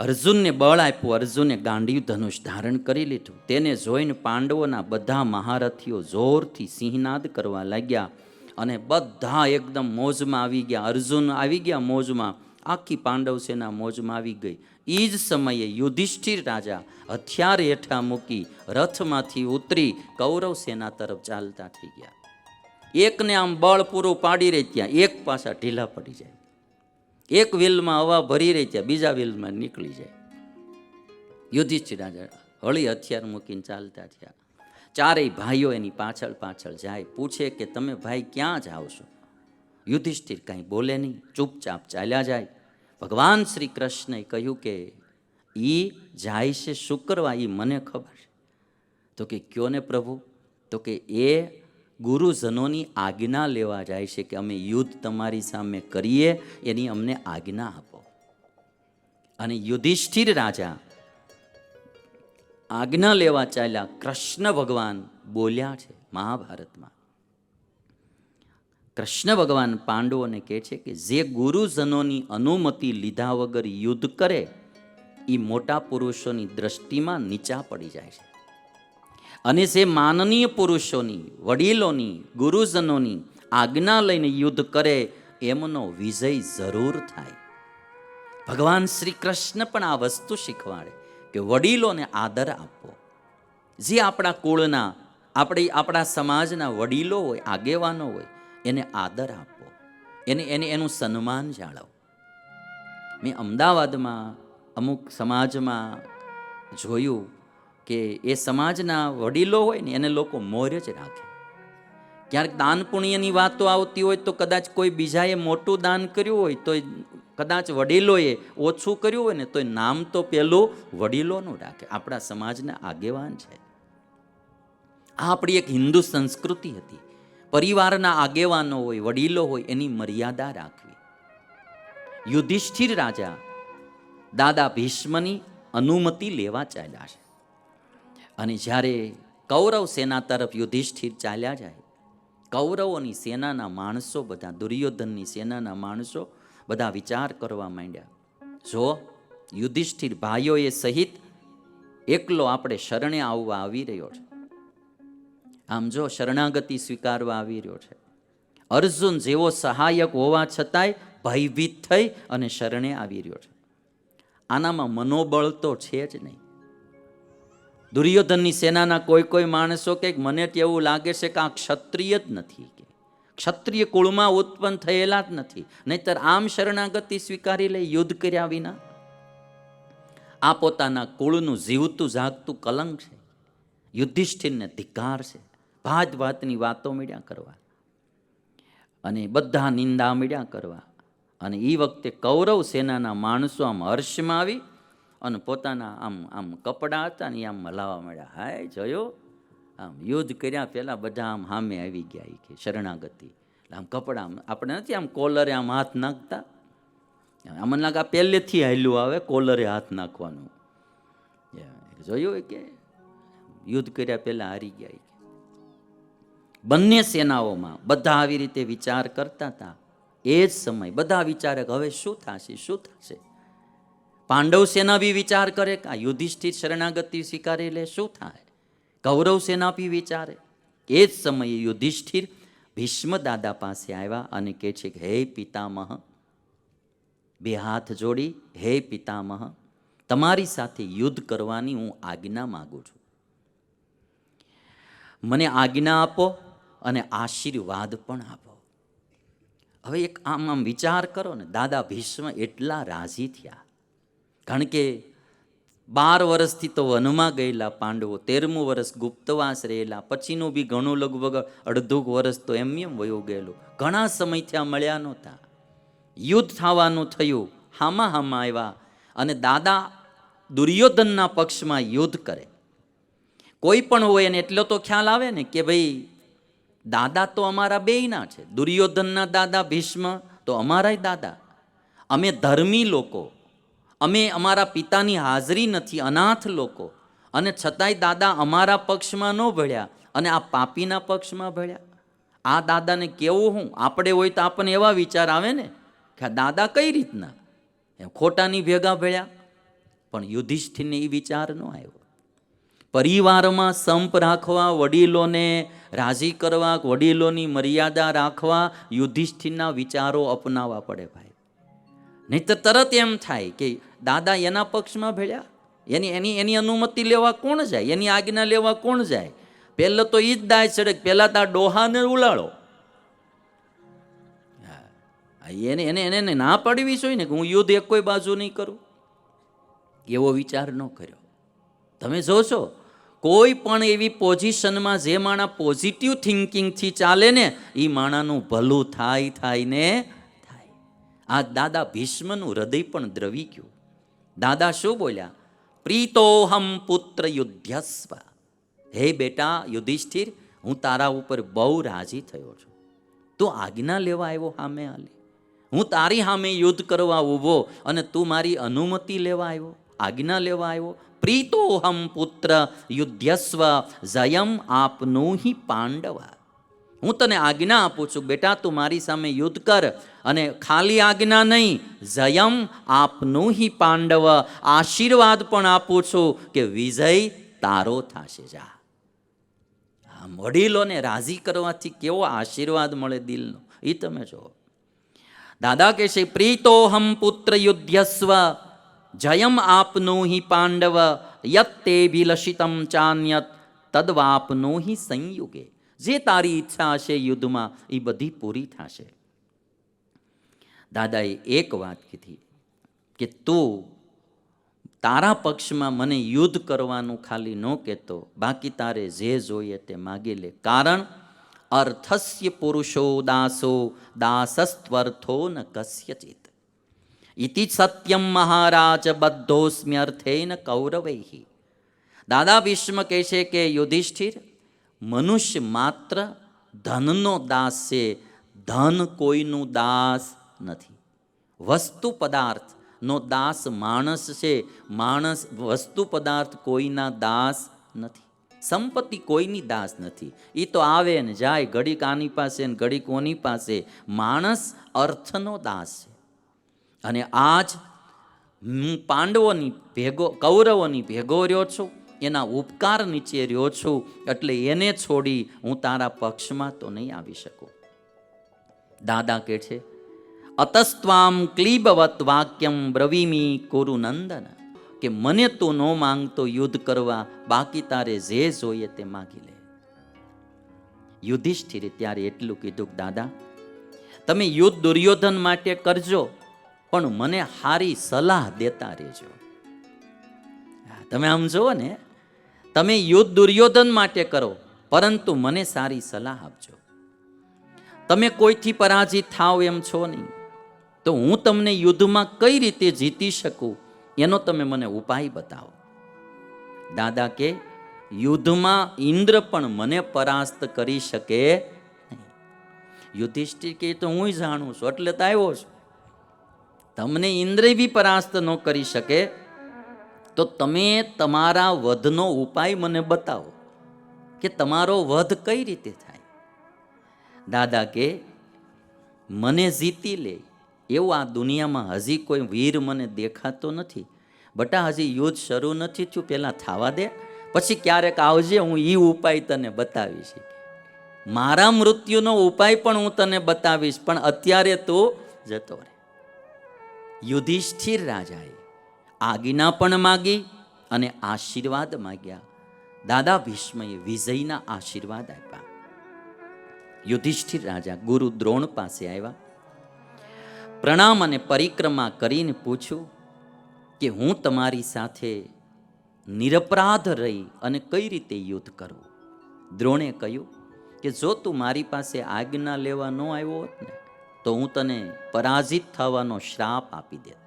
અર્જુનને બળ આપ્યું. અર્જુને ગાંડિયું ધનુષ ધારણ કરી લીધું. તેને જોઈને પાંડવોના બધા મહારથીઓ જોરથી સિંહનાદ કરવા લાગ્યા અને બધા એકદમ મોજમાં આવી ગયા. અર્જુન આવી ગયા મોજમાં. આખી પાંડવ સેના મોજમાં આવી ગઈ. એ જ સમયે યુધિષ્ઠિર રાજા હથિયાર હેઠા મૂકી રથમાંથી ઉતરી કૌરવ સેના તરફ ચાલતા થઈ ગયા. એકને આમ બળ પૂરું પાડી રહી ત્યાં એક પાછા ઢીલા પડી જાય. એક વ્હીલમાં હવા ભરી રહી ત્યાં બીજા વ્હીલમાં નીકળી જાય. યુધિષ્ઠિર હળી હથિયાર મૂકીને ચાલતા થયા. ચારેય ભાઈઓ એની પાછળ પાછળ જાય, પૂછે કે તમે ભાઈ ક્યાં જાઓ છો યુધિષ્ઠિર કાંઈ બોલે નહીં, ચૂપચાપ ચાલ્યા જાય. ભગવાન શ્રી કૃષ્ણએ કહ્યું કે એ જાય છે શું કરવા એ મને ખબર છે. તો કે કયો ને પ્રભુ? તો કે, એ ગુરુજનોની આજ્ઞા લેવા જાય છે કે અમે યુદ્ધ તમારી સામે કરીએ, એની અમને આજ્ઞા આપો. અને યુધિષ્ઠિર રાજા આજ્ઞા લેવા ચાલ્યા કૃષ્ણ ભગવાન બોલ્યા છે મહાભારતમાં. કૃષ્ણ ભગવાન પાંડવોને કહે છે કે જે ગુરુજનોની અનુમતિ લીધા વગર યુદ્ધ કરે એ મોટા પુરુષોની દ્રષ્ટિમાં નીચા પડી જાય છે. અને જે માનનીય પુરુષોની, વડીલોની, ગુરુજનોની આજ્ઞા લઈને યુદ્ધ કરે, એમનો વિજય જરૂર થાય. ભગવાન શ્રી કૃષ્ણ પણ આ વસ્તુ શીખવાડે કે વડીલોને આદર આપવો જે આપણા કુળના, આપણે, આપણા સમાજના વડીલો હોય, આગેવાનો હોય, એને આદર આપવો એને એને એનું સન્માન જાળવો. મેં અમદાવાદમાં અમુક સમાજમાં જોયું કે એ સમાજના વડીલો હોય ને એને લોકો મોર્ય જ રાખે. ક્યારેક દાન પુણ્યની વાતો આવતી હોય તો કદાચ કોઈ બીજાએ મોટું દાન કર્યું હોય તો કદાચ વડીલોએ ઓછું કર્યું હોય ને તો નામ તો પેલું વડીલોનું રાખે. આપણા સમાજના આગેવાન છે. આ આપણી એક હિન્દુ સંસ્કૃતિ હતી. પરિવારના આગેવાનો હોય, વડીલો હોય એની મર્યાદા રાખવી. યુધિષ્ઠિર રાજા દાદા ભીષ્મની અનુમતિ લેવા ચાલ્યા છે. અને જ્યારે કૌરવ સેના તરફ યુધિષ્ઠિર ચાલ્યા જાય, કૌરવોની સેનાના માણસો બધા, દુર્યોધનની સેનાના માણસો બધા વિચાર કરવા માંડ્યા. જો યુધિષ્ઠિર ભાઈઓએ સહિત એકલો આપણે શરણે આવવા આવી રહ્યો છે, આમ જો શરણાગતિ સ્વીકારવા આવી રહ્યો છે, અર્જુન જેવો સહાયક હોવા છતાંય ભયભીત થઈ અને શરણે આવી રહ્યો છે. આનામાં મનોબળ તો છે જ નહીં. દુર્યોધનની સેનાના કોઈ કોઈ માણસો કે મને તો એવું લાગે છે કે આ ક્ષત્રિય જ નથી કે. ક્ષત્રિય કુળમાં ઉત્પન્ન થયેલા જ નથી. નહીતર આમ શરણાગતિ સ્વીકારી લે યુદ્ધ કર્યા વિના. આ પોતાના કુળનું જીવતું જાગતું કલંક છે. યુધિષ્ઠિરને ધિકાર છે. ભાત ભાતની વાતો મળ્યા કરવા. અને બધા નિંદા મળ્યા કરવા. અને એ વખતે કૌરવ સેનાના માણસો આમ હર્ષમાં આવી અને પોતાના આમ આમ કપડાં હતા ને આમ હલાવા મળ્યા હાય, જોયો? આમ યુદ્ધ કર્યા પહેલાં બધા આમ સામે આવી ગયા એ કે શરણાગતિ. એટલે આમ કપડાં આમ, આપણે નથી આમ કોલરે આમ હાથ નાખતા? અમને લાગે પહેલેથી હાલ્યું આવે કોલરે હાથ નાખવાનું. જોયું કે? યુદ્ધ કર્યા પહેલાં હારી ગયા બંને સેનાઓમાં બધા આવી રીતે વિચાર કરતા હતા. એ જ સમય, બધા વિચારે હવે શું થશે શું થશે? પાંડવ સેના બી વિચાર કરે કે આ યુધિષ્ઠિર શરણાગતિ સ્વીકારી લે શું થાય? કૌરવ સેના બી વિચારે. એ જ સમયે યુધિષ્ઠિર ભીષ્મ દાદા પાસે આવ્યા અને કહે છે કે, હે પિતામહ, બે હાથ જોડી, હે પિતામહ, તમારી સાથે યુદ્ધ કરવાની હું આજ્ઞા માગું છું. મને આજ્ઞા આપો અને આશીર્વાદ પણ આપો. હવે એક આમ આમ વિચાર કરો ને, દાદા ભીષ્મ એટલા રાજી થયા. કારણ કે બાર વર્ષથી તો વનમાં ગયેલા પાંડવો, તેરમું વર્ષ ગુપ્તવાસ રહેલા, પછીનું બી ઘણું લગભગ અડધું વર્ષ તો એમ એમ વયો ગયેલું. ઘણા સમયથી આ મળ્યા નહોતા. યુદ્ધ થવાનું થયું, હામાં હામાં આવ્યા અને દાદા દુર્યોધનના પક્ષમાં યુદ્ધ કરે. કોઈ પણ હોય એને એટલો તો ખ્યાલ આવે ને કે ભાઈ દાદા તો અમારા બેયના છે, દુર્યોધનના દાદા ભીષ્મ તો અમારાય દાદા. અમે ધર્મી લોકો. અમે અમારા પિતાની હાજરી નથી, અનાથ લોકો. અને છતાંય દાદા અમારા પક્ષમાં ન ભળ્યા અને આ પાપીના પક્ષમાં ભળ્યા. આ દાદાને કેવું હું? આપણે હોય તો આપણને એવા વિચાર આવે ને કે આ દાદા કઈ રીતના? એમ ખોટાની ભેગા ભળ્યા. પણ યુધિષ્ઠિરને એ વિચાર ન આવ્યો. પરિવારમાં સંપ રાખવા, વડીલોને રાજી કરવા, વડીલોની મર્યાદા રાખવા યુધિષ્ઠિરના વિચારો અપનાવવા પડે ભાઈ. નહીં તો તરત એમ થાય કે દાદા એના પક્ષમાં ભેળ્યા. એની એની એની અનુમતિ લેવા કોણ જાય? એની આજ્ઞા લેવા કોણ જાય? પહેલાં તો એ જ દાય ચડે પહેલાં તાર ડોહાને ઉલાળો. એને એને એને ના પાડવી જોઈએ ને કે હું યુદ્ધ એક કોઈ બાજુ નહીં કરું. એવો વિચાર ન કર્યો. તમે જોશો, કોઈ પણ એવી પોઝિશનમાં જે માણા પોઝિટિવ થિંકિંગથી ચાલે ને એ માણાનું ભલું થાય થાય ને આ દાદા ભીષ્મનું હૃદય પણ દ્રવી ગયું. દાદા શું બોલ્યા? પ્રીતોહમ પુત્ર યુદ્ધસ્વ હે બેટા યુધિષ્ઠિર, હું તારા ઉપર બહુ રાજી થયો છું. તું આજ્ઞા લેવા આવ્યો સામે આલી હું તારી સામે યુદ્ધ કરવા ઊભો અને તું મારી અનુમતિ લેવા આવ્યો. આજ્ઞા લેવા આવ્યો. પ્રીતોહમ પુત્ર યુદ્ધસ્વ જયમ આપનું હિ પાંડવા. હું તને આજ્ઞા આપું છું, બેટા, તું મારી સામે યુદ્ધ કર અને ખાલી આજ્ઞા નહીં, જયમ આપનું હિ પાંડવ. આશીર્વાદ પણ આપું છું કે વિજય તારો થશે, જા. આ વડીલોને રાજી કરવાથી કેવો આશીર્વાદ મળે દિલનો? એ તમે જુઓ. દાદા કહે છે, પ્રીતોહમ પુત્ર યુદ્ધસ્વ, જયમ આપનું હિ પાંડવ યત તે ભિલષિતમ ચાન્યત, તદવાપનો હિ સંયુગે. જે તારી ઈચ્છા હશે યુદ્ધમાં એ બધી પૂરી થશે. દાદાએ એક વાત કીધી કે તું તારા પક્ષમાં મને યુદ્ધ કરવાનું ખાલી ન કહેતો, બાકી તારે જે જોઈએ તે માગી લે. કારણ અર્થસ્ય પુરુષો દાસો, દાસસ્ત્વર્થો ન કસ્યચિત. ઇતિ સત્યમ મહારાજ બદ્ધોસ્મ્યર્થેન કૌરવૈ. દાદા ભીષ્મ કહે છે કે યુધિષ્ઠિર મનુષ્ય માત્ર ધનનો દાસ છે, ધન કોઈનું દાસ નથી. વસ્તુ પદાર્થનો દાસ માણસ છે, માણસ વસ્તુ પદાર્થ કોઈના દાસ નથી. સંપત્તિ કોઈની દાસ નથી. એ તો આવે ને જાય ઘડી કાની પાસે ને ઘડી કોની પાસે. માણસ અર્થનો દાસ છે. અને આજ હું પાંડવોની ભેગો, કૌરવોની ભેગો રહ્યો છું. એના ઉપકાર નીચે રહ્યો છું, એટલે એને છોડી હું તારા પક્ષમાં તો નહીં આવી શકું. દાદા કે છે, અતસ્ત્વામ ક્લીબવત વાક્યમ બ્રવીમી કુરુનંદન કે મને તું ન માંગતો યુદ્ધ કરવા, બાકી તારે જે જોઈએ તે માગી લે. યુધિષ્ઠિરે ત્યારે એટલું કીધું દાદા, તમે યુદ્ધ દુર્યોધન માટે કરજો, પણ મને સારી સલાહ દેતા રહેજો. તમે આમ જુઓ ને તમે યુદ્ધ દુર્યોધન માટે કરો, પરંતુ મને સારી સલાહ આપજો. તમે કોઈથી પરાજિત થાવ એમ છો નહીં. તો હું તમને યુદ્ધમાં કઈ રીતે જીતી શકું, એનો તમે મને ઉપાય બતાવો. દાદા કે, યુદ્ધમાં ઇન્દ્ર પણ મને પરાસ્ત કરી શકે યુધિષ્ઠિર કે, તો હું જાણું છું, એટલે તો આવ્યો છું. તમને ઇન્દ્ર બી પરાસ્ત ન કરી શકે તો તમે તમારા વધનો ઉપાય મને બતાવો કે તમારો વધ કઈ રીતે થાય? દાદા કે, મને જીતી લે. એવું આ દુનિયામાં હજી કોઈ વીર મને દેખાતો નથી. બટા હજી યુદ્ધ શરૂ નથી થયું પહેલાં થવા દે. પછી ક્યારેક આવજે, હું એ ઉપાય તને બતાવીશ. મારા મૃત્યુનો ઉપાય પણ હું તને બતાવીશ, પણ અત્યારે તું જતો રહે. યુધિષ્ઠિર રાજાએ આજ્ઞા પણ માગી અને આશીર્વાદ માગ્યા. દાદા ભીષ્મએ વિજયના આશીર્વાદ આપ્યા. યુધિષ્ઠિર રાજા ગુરુ દ્રોણ પાસે આવ્યા. પ્રણામ અને પરિક્રમા કરીને પૂછ્યું કે હું તમારી સાથે નિરપરાધ રહી અને કઈ રીતે યુદ્ધ કરું? દ્રોણે કહ્યું કે જો તું મારી પાસે આજ્ઞા લેવા ન આવ્યો હોત ને, તો હું તને પરાજિત થવાનો શ્રાપ આપી દેત.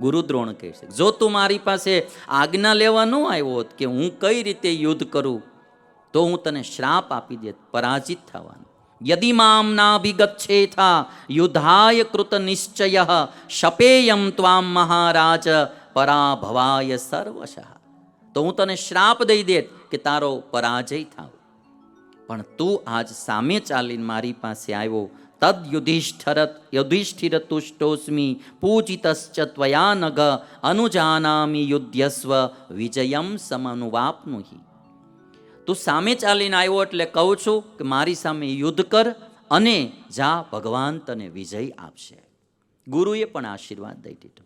ગુરુ દ્રોણ કહે છે, જો તું મારી પાસે આજ્ઞા લેવા ન આવ્યો હોત કે હું કઈ રીતે યુદ્ધ કરું, તો હું તને શ્રાપ આપી દેત, પરાજિત થવાનો. યદિ મામ નાભિગચ્છેથા યુદ્ધાય કૃત નિશ્ચય, શપેયમ ત્વામ મહારાજ, પરાભવાય સર્વશ. તો હું તને શ્રાપ દઈ દેત કે તારો પરાજય થાવ. પણ તું આજ સામે ચાલીને મારી પાસે આવ્યો તદ યુધિષ્ઠર યુધિષ્ઠિર તુષ્ટોસ્મી પૂજિતશ્ચ ત્વયા નઘ અનુજાનામી યુદ્ધસ્વ વિજયમ સમનુવાપનુહી તું સામે ચાલીને આવ્યો એટલે કહું છું કે મારી સામે યુદ્ધ કર અને જા ભગવાન તને વિજય આપશે ગુરુએ પણ આશીર્વાદ દઈ દીધો